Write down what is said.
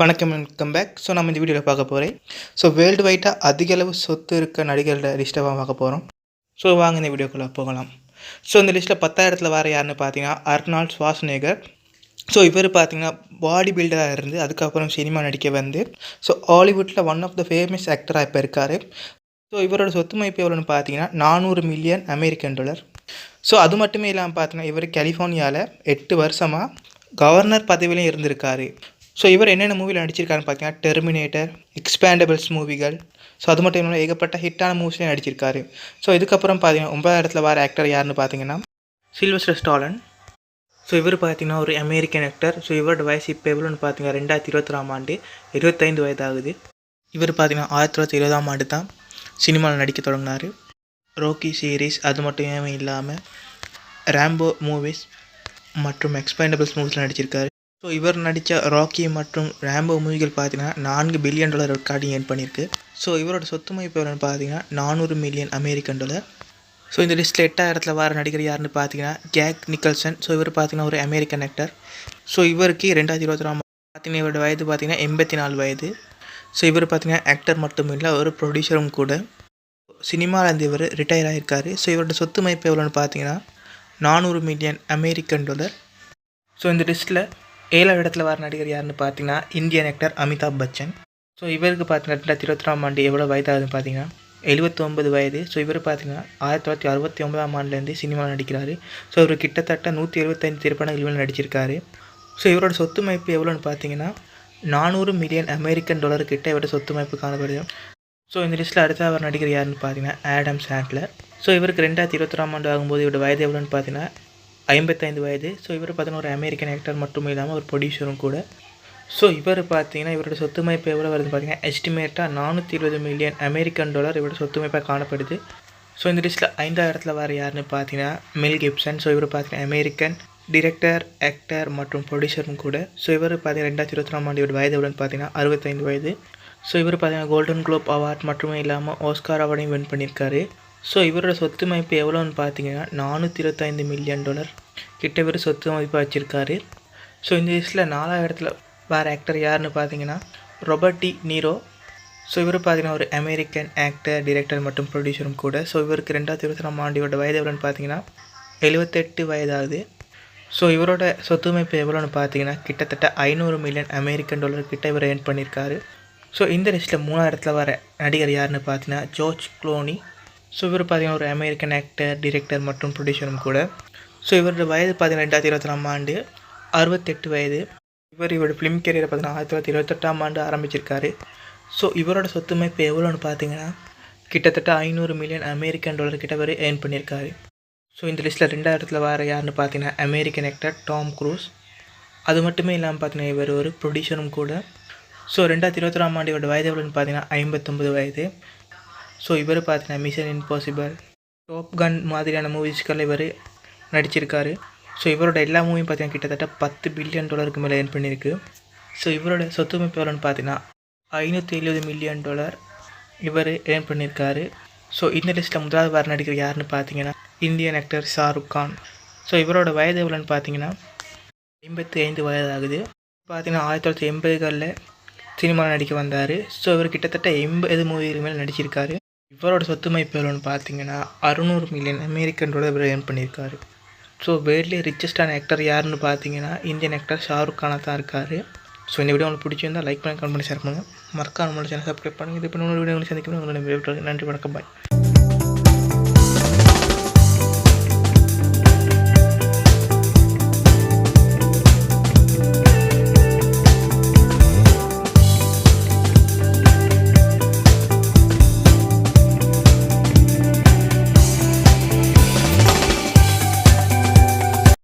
வணக்கம் welcome back so நம்ம இந்த வீடியோவில் பார்க்க போகிறேன் ஸோ வேர்ல்டு வைட்டாக அதிக அளவு சொத்து இருக்க நடிகர்களோட லிஸ்ட்டை பார்க்க போகிறோம் ஸோ வாங்க இந்த வீடியோக்குள்ளே போகலாம். ஸோ இந்த லிஸ்ட்டில் பத்தாயிரத்தில் வர யாருன்னு பார்த்தீங்கன்னா அர்னால்ட் ஸ்வாஸ்நேகர் ஸோ இவர் பார்த்தீங்கன்னா பாடி பில்டராக இருந்து அதுக்கப்புறம் சினிமா நடிக்க வந்து ஸோ ஹாலிவுட்டில் ஒன் ஆஃப் த ஃபேமஸ் ஆக்டராக இப்போ இருக்கார். ஸோ இவரோட சொத்து மதிப்பு எவ்வளோன்னு பார்த்தீங்கன்னா நானூறு மில்லியன் அமெரிக்கன் டாலர் ஸோ அது மட்டுமே இல்லாமல் பார்த்தீங்கன்னா இவர் கலிஃபோர்னியாவில் எட்டு வருஷமாக கவர்னர் பதவியிலையும் இருந்திருக்காரு. ஸோ இவர் என்னென்ன மூவியில் நடிச்சிருக்காருன்னு பார்த்தீங்கன்னா டெர்மினேட்டர் எக்ஸ்பேண்டபிள்ஸ் மூவிகள் ஸோ அது மட்டும் இல்லாமல் ஏகப்பட்ட ஹிட்டான மூவிஸ்லேயும் நடிச்சிருக்காரு. ஸோ இதுக்கப்புறம் பார்த்தீங்கன்னா ஒன்பதாயிரத்தில் வர ஆக்டர் யாருன்னு பார்த்தீங்கன்னா சில்வஸ்டர் ஸ்டாலன் ஸோ இவர் பார்த்தீங்கன்னா ஒரு அமெரிக்கன் ஆக்டர் ஸோ இவரோட வயசு இப்போ எவ்வளோன்னு பார்த்தீங்கன்னா ரெண்டாயிரத்தி இருபத்தொராம் ஆண்டு இருபத்தைந்து வயதாகுது. இவர் பார்த்தீங்கன்னா ஆயிரத்தி தொள்ளாயிரத்தி இருபதாம் ஆண்டு தான் சினிமாவில் நடிக்க தொடங்கினார். ரோக்கி சீரீஸ் அது மட்டும் இல்லாமல் ரேம்போ மூவிஸ் மற்றும் எக்ஸ்பேண்டபிள்ஸ் மூவிஸில் நடிச்சிருக்காரு. ஸோ இவர் நடித்த ராக்கி மற்றும் ரேம்போ மூவிகள் பார்த்தீங்கன்னா நான்கு பில்லியன் டாலர் ரெக்கார்டிங் ஏர்ன் பண்ணியிருக்கு. ஸோ இவரோட சொத்து மதிப்பு எவ்வளோன்னு பார்த்தீங்கன்னா நானூறு மில்லியன் அமெரிக்கன் டாலர் ஸோ இந்த லிஸ்ட்டில் எட்டாயிரத்தில் வர நடிகர் யாருன்னு பார்த்தீங்கன்னா கேக் நிக்கல்சன் ஸோ இவர் பார்த்தீங்கன்னா ஒரு அமெரிக்கன் ஆக்டர் ஸோ இவருக்கு ரெண்டாயிரத்தி இருபத்தி இருபத்தொராம் பார்த்தீங்கன்னா இவரோட வயது பார்த்தீங்கன்னா எண்பத்தி நாலு வயது. ஸோ இவர் பார்த்தீங்கன்னா ஆக்டர் மட்டும் இல்லை ஒரு ப்ரொடியூசரும் கூட. சினிமாவிலேருந்து இவர் ரிட்டையர் ஆகியிருக்காரு ஸோ இவரோட சொத்து மதிப்பு எவ்வளோன்னு பார்த்தீங்கன்னா நானூறு மில்லியன் அமெரிக்கன் டாலர் ஸோ இந்த லிஸ்ட்டில் ஏழாவது இடத்துல வர நடிகர் யாருன்னு பார்த்தீங்கன்னா Indian actor Amitabh Bachchan. So இவருக்கு பார்த்தீங்கன்னா ரெண்டாயிரத்தி இருபத்தாம் ஆண்டு எவ்வளோ வயதாகுதுன்னு பார்த்தீங்கன்னா எழுபத்தொம்பது வயது. ஸோ இவர் பார்த்தீங்கன்னா ஆயிரத்தி தொள்ளாயிரத்தி அறுபத்தி ஒன்பதாம் ஆண்டுலேருந்து சினிமாவில் நடிக்கிறாரு. ஸோ இவர் கிட்டத்தட்ட நூற்றி எழுபத்தைந்து திரைப்படங்கள் நடிச்சிருக்காரு. ஸோ இவரோட சொத்து மதிப்பு எவ்வளோன்னு பார்த்தீங்கன்னா நானூறு மில்லியன் அமெரிக்கன் டாலர் கிட்ட இவரோட சொத்து மதிப்பு காணப்படுது. ஸோ இந்த லிஸ்ட்டில் அடுத்த அவர் நடிகர் யாருன்னு பார்த்தீங்கன்னா ஆடம் சாண்ட்லர். ஸோ இவருக்கு ரெண்டாயிரத்தி இருபத்தொராம் ஆண்டு ஆகும்போது இவரோட வயது எவ்வளோன்னு பார்த்தீங்கன்னா ஐம்பத்தைந்து வயது. ஸோ இவர் பார்த்தீங்கன்னா ஒரு அமெரிக்கன் ஆக்டர் மட்டும் இல்லாமல் ஒரு ப்ரொடியூசரும் கூட. ஸோ இவர் பார்த்தீங்கன்னா இவரோட சொத்து மதிப்பு எவ்வளோ வருது பார்த்தீங்கன்னா எஸ்டிமேட்டாக நானூற்றி இருபது மில்லியன் அமெரிக்கன் டாலர் இவரோட சொத்து மதிப்பாக காணப்படுது. ஸோ இந்த லிஸ்ட்டில் ஐந்தாயிரத்தில் வர யாருன்னு பார்த்தீங்கன்னா மெல் கிப்சன் ஸோ இவர் பார்த்தீங்கன்னா அமெரிக்கன் டிரெக்டர் ஆக்டர் மற்றும் ப்ரொடியூசரும் கூட. ஸோ இவர் பார்த்தீங்கன்னா ரெண்டாயிரத்தி இருபத்தி ஆண்டு இவர் வயது எவ்வளோன்னு பார்த்தீங்கன்னா அறுபத்தைந்து வயது. ஸோ இவர் பார்த்தீங்கன்னா கோல்டன் குளோப் அவார்ட் மட்டுமே இல்லாமல் ஆஸ்கார் அவார்டையும் வின் பண்ணியிருக்காரு. ஸோ இவரோட சொத்து மதிப்பு எவ்வளோன்னு பார்த்தீங்கன்னா நானூற்றி இருபத்தைந்து மில்லியன் டாலர் கிட்ட பேர் சொத்து மதிப்பாக வச்சுருக்காரு. ஸோ இந்த லிஸ்ட்டில் இடத்துல வேறு ஆக்டர் யாருன்னு பார்த்தீங்கன்னா ரொபர்டி நீரோ ஸோ இவர் பார்த்தீங்கன்னா ஒரு அமெரிக்கன் ஆக்டர் டிரெக்டர் மற்றும் ப்ரொடியூசரும் கூட. ஸோ இவருக்கு ரெண்டாயிரத்தி இருபத்தி நாலாம் ஆண்டு இவரோட வயது எவ்வளோன்னு பார்த்தீங்கன்னா எழுபத்தெட்டு வயதாகுது. ஸோ இவரோட சொத்து அமைப்பு எவ்வளோன்னு பார்த்தீங்கன்னா கிட்டத்தட்ட ஐநூறு மில்லியன் அமெரிக்கன் டாலர் கிட்ட இவர் ஏர்ன் பண்ணியிருக்காரு ஸோ இந்த லிஸ்ட்டில் மூணாயிரத்தில் வர நடிகர் யாருன்னு பார்த்தீங்கன்னா ஜோர்ஜ் க்ளோனி ஸோ இவர் பார்த்தீங்கன்னா ஒரு அமெரிக்கன் ஆக்டர் டிரெக்டர் மற்றும் ப்ரொடியூசரும் கூட. ஸோ இவரோட வயது பார்த்தீங்கன்னா ரெண்டாயிரத்தி இருபத்தி நாலாம் ஆண்டு அறுபத்தெட்டு வயது. இவர் இவரோட ஃபிலிம் கேரியர் பார்த்தீங்கன்னா ஆயிரத்தி தொள்ளாயிரத்தி இருபத்தெட்டாம் ஆண்டு ஆரம்பிச்சிருக்காரு. ஸோ இவரோட சொத்து இப்போ எவ்வளோன்னு பார்த்தீங்கன்னா கிட்டத்தட்ட ஐநூறு மில்லியன் அமெரிக்கன் டாலர் கிட்ட வரை ஏர்ன் பண்ணியிருக்காரு ஸோ இந்த லிஸ்ட்டில் ரெண்டாயிரத்தில் வர யாருன்னு பார்த்தீங்கன்னா அமெரிக்கன் ஆக்டர் டாம் க்ரூஸ் அது மட்டுமே இல்லாமல் பார்த்தீங்கன்னா இவர் ஒரு ப்ரொடியூசரும் கூட. ஸோ ரெண்டாயிரத்தி இருபத்தி ஆண்டு இவரோட வயது எவ்வளோன்னு பார்த்தீங்கன்னா ஐம்பத்தொம்பது வயது. ஸோ இவர் பார்த்தீங்கன்னா மிஷன் இம்பாசிபிள் டாப் கன் மாதிரியான மூவிஸ்களில் இவர் நடிச்சிருக்காரு. ஸோ இவரோட எல்லா மூவியும் பார்த்தீங்கன்னா கிட்டத்தட்ட பத்து பில்லியன் டாலருக்கு மேலே ஏர்ன் பண்ணியிருக்கு ஸோ இவரோட சொத்து அமைப்பு எவ்வளோன்னு பார்த்தீங்கன்னா ஐநூற்றி எழுபது மில்லியன் டாலர் இவர் ஏர்ன் பண்ணியிருக்காரு ஸோ இந்த லிஸ்ட்டில் முதலாவது வர நடிகர் யாருன்னு பார்த்தீங்கன்னா Indian actor Shahrukh Khan so இவரோட வயது எவ்வளோன்னு பார்த்தீங்கன்னா ஐம்பத்தி ஐந்து வயதாகுது. பார்த்தீங்கன்னா ஆயிரத்தி தொள்ளாயிரத்தி எண்பதுகளில் சினிமாவில் நடிக்க வந்தார். ஸோ இவர் கிட்டத்தட்ட எண்பது மூவிக்கு மேலே நடிச்சிருக்காரு. இவரோட சொத்து மதிப்பு எவ்வளோன்னு பார்த்தீங்கன்னா அறுநூறு மில்லியன் அமெரிக்கன் டாலர் ஏர்ன் பண்ணியிருக்காரு. ஸோ வேர்ல்ட்லேயே ரிச்சஸ்டான ஆக்டர் யாருன்னு பார்த்தீங்கன்னா இந்தியன் ஆக்டர் ஷாருக் கானாக தான் இருக்கார். ஸோ இந்த வீடியோ உங்களுக்கு பிடிச்சிருந்தால் லைக் பண்ணி கமெண்ட் பண்ணி ஷேர் பண்ணுங்கள் மறக்காம நம்மளோட சேனல் சப்ஸ்கிரைப் பண்ணுங்கள் இது பண்ண வீடியோ உங்களுக்கு சந்திக்கணும் உங்களோட நன்றி வணக்கம் பாய்